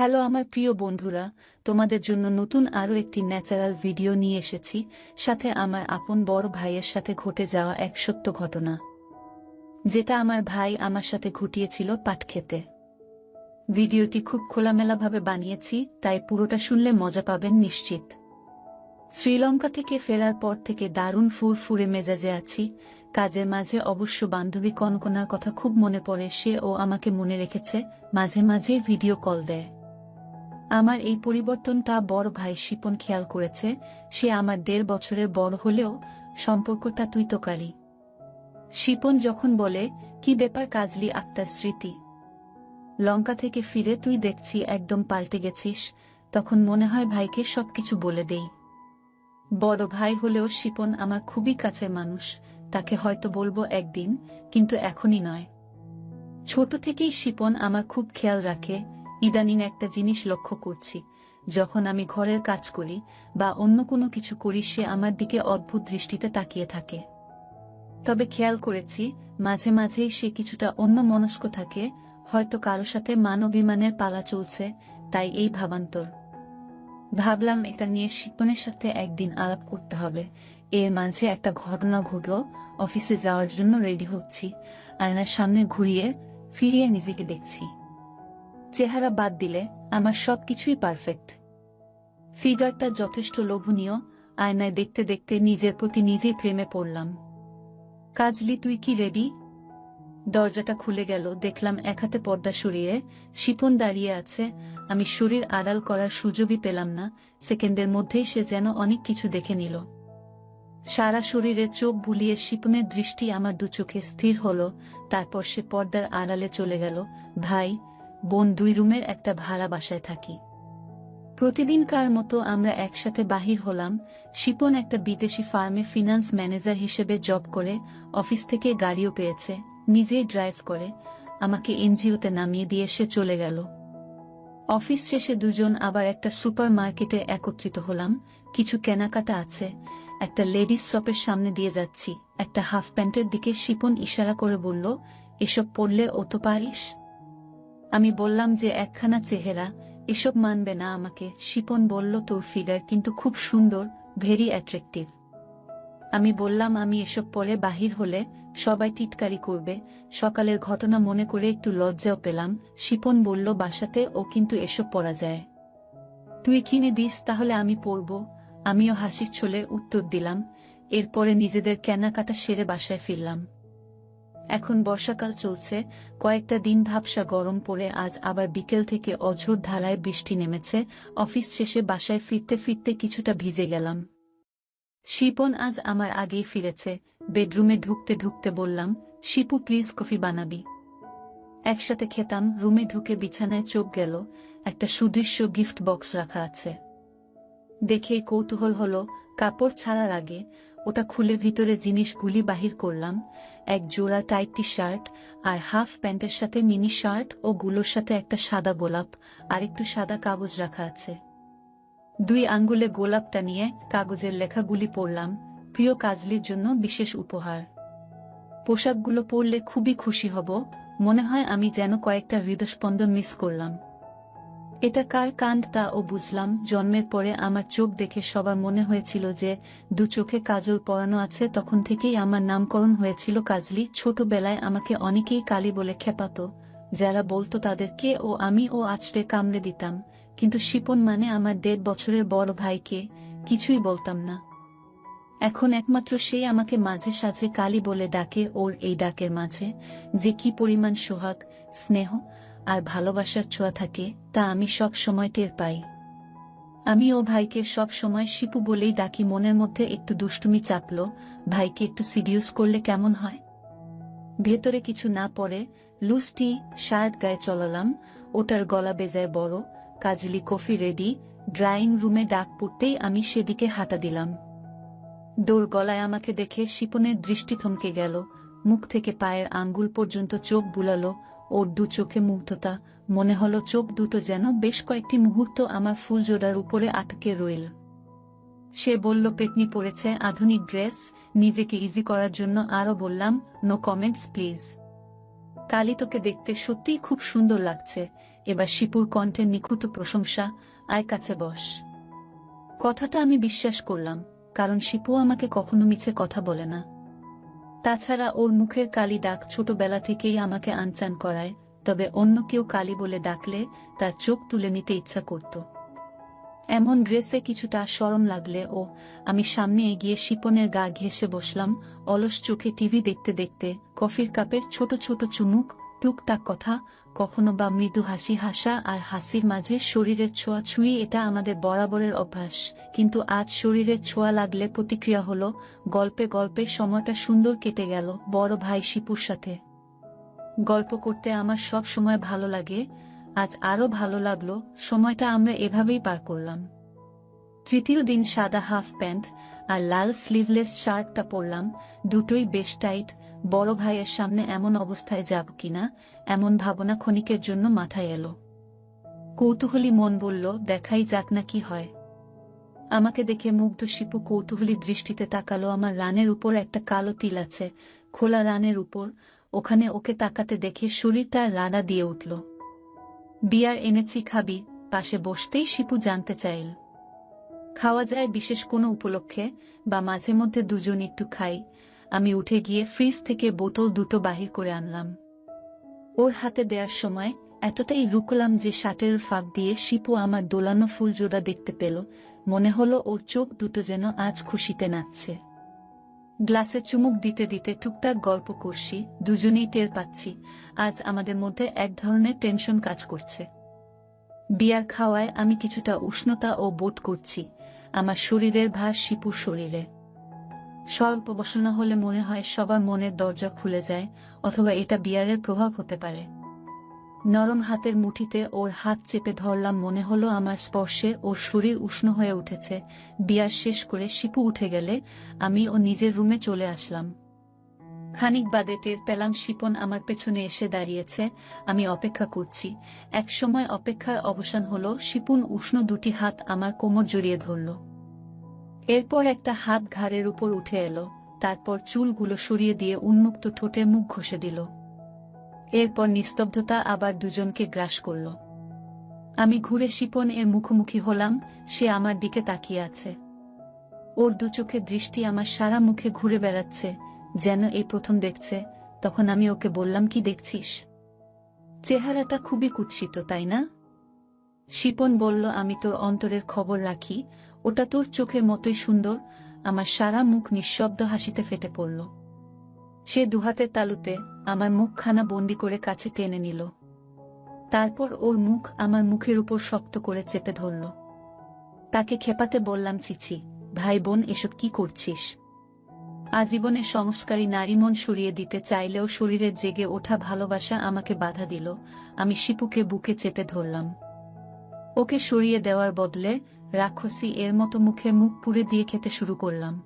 Hello আমার প্রিয় বন্ধুরা, তোমাদের জন্য নতুন আরও একটি ন্যাচারাল ভিডিও নিয়ে এসেছি, সাথে আমার আপন বড় ভাইয়ের সাথে ঘটে যাওয়া এক সত্য ঘটনা। যেটা আমার ভাই আমার সাথে ঘটিয়েছিল পাট খেতে। ভিডিওটি খুব খোলামেলাভাবে বানিয়েছি, তাই পুরোটা শুনলে মজা পাবেন নিশ্চিত। শ্রীলঙ্কা থেকে ফেরার পর থেকে দারুণ ফুরফুরে মেজাজে আছি, কাজের মাঝে অবশ্য বান্ধবী কনকনার কথা খুব মনে পড়ে, সে ও আমাকে মনে রেখেছে, মাঝে মাঝে ভিডিও কল দেয়। আমার এই পরিবর্তনটা বড় ভাই শিপন খেয়াল করেছে, সে আমার দেড় বছরের বড় হলেও সম্পর্কটা তুই শিপন যখন বলে, কি ব্যাপার কাজলি আত্মার স্মৃতি? লঙ্কা থেকে ফিরে তুই দেখছি একদম পাল্টে গেছিস। তখন মনে হয় ভাইকে সবকিছু বলে দেই। বড় ভাই হলেও শিপন আমার খুবই কাছের মানুষ, তাকে হয়তো বলব একদিন, কিন্তু এখনই নয়। ছোট থেকেই শিপন আমার খুব খেয়াল রাখে ইদানিং একটা জিনিস লক্ষ্য করছি। যখন আমি ঘরের কাজ করি বা অন্য কোনো কিছু করি, সে আমার দিকে অদ্ভুত দৃষ্টিতে তাকিয়ে থাকে। তবে খেয়াল করেছি, মাঝে মাঝেই সে কিছুটা অন্য মনস্ক থাকে, হয়তো কারও সাথে মানবিমানের পালা চলছে, তাই এই ভাবান্তর। ভাবলাম, এটা নিয়ে শিপনের সাথে একদিন আলাপ করতে হবে। এর মাঝে একটা ঘটনা ঘটল, অফিসে যাওয়ার জন্য রেডি হচ্ছি। আয়নার সামনে ঘুরিয়ে, ফিরিয়ে নিজেকে দেখছি। চেহারা বাদ দিলে আমার সব কিছুই পারফেক্ট ফিগারটা যথেষ্ট লোভনীয়, আয়নায় দেখতে দেখতে নিজের প্রতি নিজেই প্রেমে পড়লাম। কাজলি, তুই কি রেডি দরজাটা খুলে গেল, দেখলাম এক হাতে পর্দা সরিয়ে শিপন দাঁড়িয়ে আছে। আমি শরীর আড়াল করার সুযোগই পেলাম না, সেকেন্ডের মধ্যেই সে যেন অনেক কিছু দেখে নিল। সারা শরীরে চোখ বুলিয়ে শিপনের দৃষ্টি আমার দু চোখে স্থির হল, তারপর সে পর্দার আড়ালে চলে গেল। ভাই বোন দুই রুমের একটা ভাড়া বাসায় থাকি। প্রতিদিনকার মতো আমরা একসাথে বাহির হলাম, শিপন একটা বিদেশি ফার্মে ফিনান্স ম্যানেজার হিসেবে জব করে অফিস থেকে গাড়িও পেয়েছে, নিজেই ড্রাইভ করে, আমাকে এনজিওতে নামিয়ে দিয়ে সে চলে গেল। অফিস শেষে দুজন আবার একটা সুপার মার্কেটে একত্রিত হলাম, কিছু কেনাকাটা আছে, একটা লেডিস শপের সামনে দিয়ে যাচ্ছি, একটা হাফ প্যান্টের দিকে শিপন ইশারা করে বলল, এসব পরলে ও তো পারিস? আমি বললাম যে একখানা চেহারা, এসব মানবে না আমাকে, শিপন বলল তোর ফিগার কিন্তু খুব সুন্দর ভেরি অ্যাট্রাকটিভ আমি বললাম, আমি এসব পরে বাহির হলে সবাই টিটকারি করবে, সকালের ঘটনা মনে করে একটু লজ্জাও পেলাম। শিপন বলল, বাসাতে ও কিন্তু এসব পরা যায়। তুই কিনে দিস, তাহলে আমি পরব। আমিও হাসির ছলে উত্তর দিলাম। এরপরে নিজেদের কেনাকাটা সেরে বাসায় ফিরলাম। এখন বর্ষাকাল চলছে, কয়েকটা দিন ভাবসা গরম পড়ে আজ আবার বিকেল থেকে অঝোর ধারায় বৃষ্টি নেমেছে, অফিস শেষে বাসায় ফিরতে ফিরতে কিছুটা ভিজে গেলাম। শিপন আজ আমার আগেই ফিরেছে, বেডরুমে ঢুকতে ঢুকতে বললাম, শিপু, প্লিজ কফি বানাবি। একসাথে খেতাম, রুমে ঢুকে বিছানায় চোখ গেল, একটা সুদৃশ্য গিফট বক্স রাখা আছে। দেখে কৌতূহল হলো, কাপড় ছাড়ার আগে ওটা খুলে ভিতরে জিনিসগুলি বাহির করলাম, এক জোড়া টাইট টি শার্ট আর হাফ প্যান্টের সাথে মিনি শার্ট ও গুলোর সাথে একটা সাদা গোলাপ আর একটু সাদা কাগজ রাখা আছে। দুই আঙ্গুলে গোলাপটা নিয়ে কাগজের লেখাগুলি পড়লাম, প্রিয় কাজলির জন্য বিশেষ উপহার। পোশাকগুলো পরলে খুবই খুশি হব, মনে হয় আমি যেন কয়েকটা হৃদস্পন্দন মিস করলাম। এটা কার কাণ্ড তা ও বুঝলাম, জন্মের পরে আমার চোখ দেখে সবার মনে হয়েছিল যে, দু চোখে কাজল পরানো আছে, তখন থেকেই আমার নামকরণ হয়েছিল কাজলি, ছোটবেলায় আমাকে অনেকেই কালি বলে খেপাতো। যারা বলতো তাদেরকে, ও আমি, ও আছড়ে কামড়ে দিতাম। কিন্তু শিপন মানে আমার দেড় বছরের বড় ভাইকে, কিছুই বলতাম না। এখন একমাত্র সেই আমাকে মাঝে সাঝে কালি বলে ডাকে ওর এই ডাকের মাঝে, যে কি পরিমাণ সোহাগ, স্নেহ আর ভালোবাসার ছোঁয়া থাকে, তা আমি সব সময় টের পাই। আমি ও ভাইকে সব সময় শিপু বলেই ডাকি, মনের মধ্যে একটু দুষ্টুমি চাপলো, ভাইকে একটু সিরিয়াস করলে কেমন হয়? ভেতরে কিছু না পড়ে লুস্টি শার্ট গায়ে চলালাম, ওটার গলা বেজায় বড়, কাজলি কফি রেডি, ড্রাইং রুমে ডাক পড়তেই আমি সেদিকে হাঁটা দিলাম। দৌড় গলায় আমাকে দেখে শিপনের দৃষ্টি থমকে গেল, মুখ থেকে পায়ের আঙ্গুল পর্যন্ত চোখ বুলালো ওর দু চোখে মুগ্ধতা, মনে হলো চোখ দুটো যেন বেশ কয়েকটি মুহূর্ত আমার ফুলজোড়ার উপরে আটকে রইল। সে বলল পেতনি পড়েছে, আধুনিক ড্রেস, নিজেকে ইজি করার জন্য আরও বললাম নো কমেন্টস প্লিজ কালি তোকে দেখতে সত্যিই খুব সুন্দর লাগছে। এবার শিপুর কণ্ঠে নিখুঁত প্রশংসা, আয় কাছে বস। কথাটা আমি বিশ্বাস করলাম, কারণ শিপু আমাকে কখনো মিছে কথা বলে না। তাছাড়া ওর মুখের কালি ডাক ছোটবেলা থেকেই আমাকে আনচান করায়, তবে অন্য কেউ কালি বলে ডাকলে তার চোখ তুলে নিতে ইচ্ছা করত। এমন ড্রেসে কিছুটা সরম লাগলে, ও, আমি সামনে এগিয়ে শিপনের গা ঘেসে বসলাম, অলস চোখে টিভি দেখতে দেখতে, কফির কাপের ছোট ছোট চুমুক টুকটাক কথা, কখনো বা মৃদু হাসি, হাসা আর হাসির মাঝে শরীরের ছোঁয়া ছুঁই এটা আমাদের বরাবরের অভ্যাস। কিন্তু আজ শরীরের ছোঁয়া লাগলে প্রতিক্রিয়া হলো, গল্পে গল্পে সময়টা সুন্দর কেটে গেল বড় ভাই শিপুর সাথে। গল্প করতে আমার সব সময় ভালো লাগে, আজ আরও ভালো লাগল, সময়টা আমরা এভাবেই পার করলাম। তৃতীয় দিন সাদা হাফ প্যান্ট আর লাল স্লিভলেস শার্টটা পরলাম, দুটোই বেশ টাইট বড় ভাইয়ের সামনে এমন অবস্থায় যাব কিনা, এমন ভাবনা ক্ষণিকের জন্য মাথায় এলো। কৌতূহলী মন বলল, দেখাই যাক না কি হয়। আমাকে দেখে মুগ্ধ শিপু কৌতূহলী দৃষ্টিতে তাকালো, আমার রানের উপর একটা কালো তিল আছে, খোলা রানের উপর, ওখানে ওকে তাকাতে দেখে শরীরটা রাড়া দিয়ে উঠল। বিয়ার এনেছি খাবি, পাশে বসতেই শিপু জানতে চাইল। খাওয়া যায় বিশেষ কোনো উপলক্ষে বা মাঝে মধ্যে দুজন একটু খাই। আমি উঠে গিয়ে ফ্রিজ থেকে বোতল দুটো বাহির করে আনলাম। ওর হাতে দেওয়ার সময় এতটাই রুকলাম যে শার্টের ফাঁক দিয়ে শিপু আমার দোলানো ফুলজোড়া দেখতে পেল। মনে হলো ওর চোখ দুটো যেন আজ খুশিতে নাচছে। গ্লাসে চুমুক দিতে দিতে টুকটাক গল্প করছি, দুজনেই টের পাচ্ছি, আজ আমাদের মধ্যে এক ধরনের টেনশন কাজ করছে। বিয়ার খাওয়ায় আমি কিছুটা উষ্ণতা ও বোধ করছি আমার শরীরের ভার শিপুর শরীরে। স্বল্প বসনা হলে মনে হয় সবার মনের দরজা খুলে যায়, অথবা এটা বিয়ারের প্রভাব হতে পারে। নরম হাতের মুঠিতে ওর হাত চেপে ধরলাম মনে হলো আমার স্পর্শে ওর শরীর উষ্ণ হয়ে উঠেছে। বিয়ার শেষ করে শিপু উঠে গেলে আমি ও নিজের রুমে চলে আসলাম। খানিক বাদে টের পেলাম শিপন আমার পেছনে এসে দাঁড়িয়েছে, আমি অপেক্ষা করছি। এক সময় অপেক্ষার অবসান হল, শিপুন উষ্ণ দুটি হাত আমার কোমর জড়িয়ে ধরল। এরপর একটা হাত ঘাড়ের উপর উঠে এলো, তারপর চুলগুলো সরিয়ে দিয়ে উন্মুক্ত ঠোঁটে মুখ ঘষে দিল। এরপর নিস্তব্ধতা আবার দুজনকে গ্রাস করল। আমি ঘুরে শিপন এর মুখোমুখি হলাম, সে আমার দিকে তাকিয়ে আছে। ওর দু চোখে দৃষ্টি আমার সারা মুখে ঘুরে বেড়াচ্ছে যেন এই প্রথম দেখছে, তখন আমি ওকে বললাম, কি দেখছিস? চেহারাটা খুবই কুৎসিত, তাই না? শিপন বলল, আমি তোর অন্তরের খবর রাখি। ওটা তোর চোখের মতোই সুন্দর। আমার সারা মুখ নিঃশব্দ হাসিতে ফেটে পড়ল। সে দুহাতের তালুতে আমার মুখখানা বন্দি করে কাছে টেনে নিল। তারপর ওর মুখ আমার মুখের উপর শক্ত করে চেপে ধরল। তাকে খেপাতে বললাম চিছি ভাই বোন, এসব কি করছিস? আজীবনের সংস্কারী নারী মন সরিয়ে দিতে চাইলেও শরীরের জেগে ওঠা ভালোবাসা আমাকে বাধা দিল। আমি শিপুকে বুকে চেপে ধরলাম। ওকে সরিয়ে দেওয়ার বদলে রাক্ষসী এর মতো মুখে মুখ পুড়ে দিয়ে খেতে শুরু করলাম।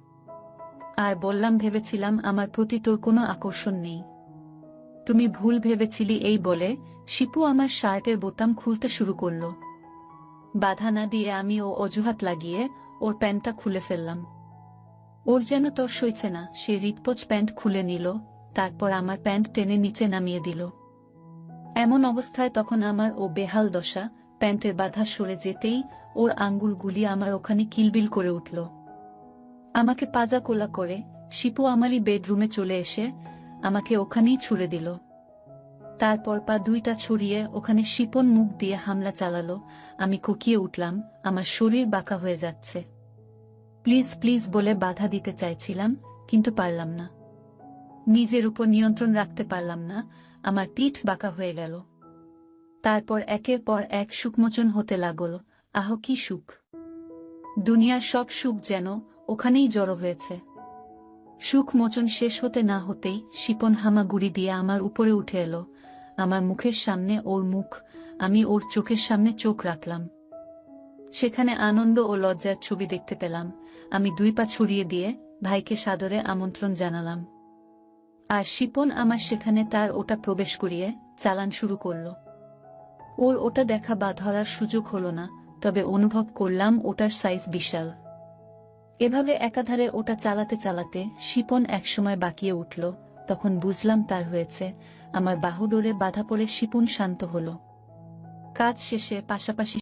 আর বললাম, ভেবেছিলাম আমার প্রতি তোর কোনো আকর্ষণ নেই। তুমি ভুল ভেবেছিলি এই বলে শিপু আমার শার্টের বোতাম খুলতে শুরু করল। বাধা না দিয়ে আমি ও অজুহাত লাগিয়ে ওর প্যান্টটা খুলে ফেললাম। ওর যেন তোর সইছে না, সে রিটপোচ প্যান্ট খুলে নিল, তারপর আমার প্যান্ট টেনে নিচে নামিয়ে দিল। এমন অবস্থায় তখন আমার ও বেহাল দশা, প্যান্টের বাধা সরে যেতেই ওর আঙ্গুলগুলি আমার ওখানে কিলবিল করে উঠল। আমাকে পাজা কোলা করে, শিপু আমারই বেডরুমে চলে এসে আমাকে ওখানেই ছুড়ে দিল। তারপর পা দুইটা ছড়িয়ে ওখানে শিপন মুখ দিয়ে হামলা চালালো, আমি কুকিয়ে উঠলাম, আমার শরীর বাঁকা হয়ে যাচ্ছে। প্লিজ প্লিজ বলে বাধা দিতে চাইছিলাম, কিন্তু পারলাম না। নিজের উপর নিয়ন্ত্রণ রাখতে পারলাম না, আমার পিঠ বাঁকা হয়ে গেল। তারপর একের পর এক সুখমোচন হতে লাগল, আহ, কি সুখ। দুনিয়ার সব সুখ যেন ওখানেই জড়ো হয়েছে। সুখ মোচন শেষ হতে না হতেই শিপন হামাগুড়ি দিয়ে আমার উপরে উঠে এলো। আমার মুখের সামনে ওর মুখ, আমি ওর চোখের সামনে চোখ রাখলাম। সেখানে আনন্দ ও লজ্জার ছবি দেখতে পেলাম। আমি দুই পা ছড়িয়ে দিয়ে ভাইকে সাদরে আমন্ত্রণ জানালাম। আর শিপন আমার সেখানে তার ওটা প্রবেশ করিয়ে চালান শুরু করল। ওর ওটা দেখা বা ধরার সুযোগ হলো না, তবে অনুভব করলাম ওটার সাইজ বিশাল। এভাবে একাধারে ওটা চালাতে চালাতে শিপন একসময় বাকিয়ে উঠল, তখন বুঝলাম তার হয়েছে। আমার বাহুডোরে বাধা পড়ে শিপন শান্ত হল। কাজ শেষে পাশাপাশি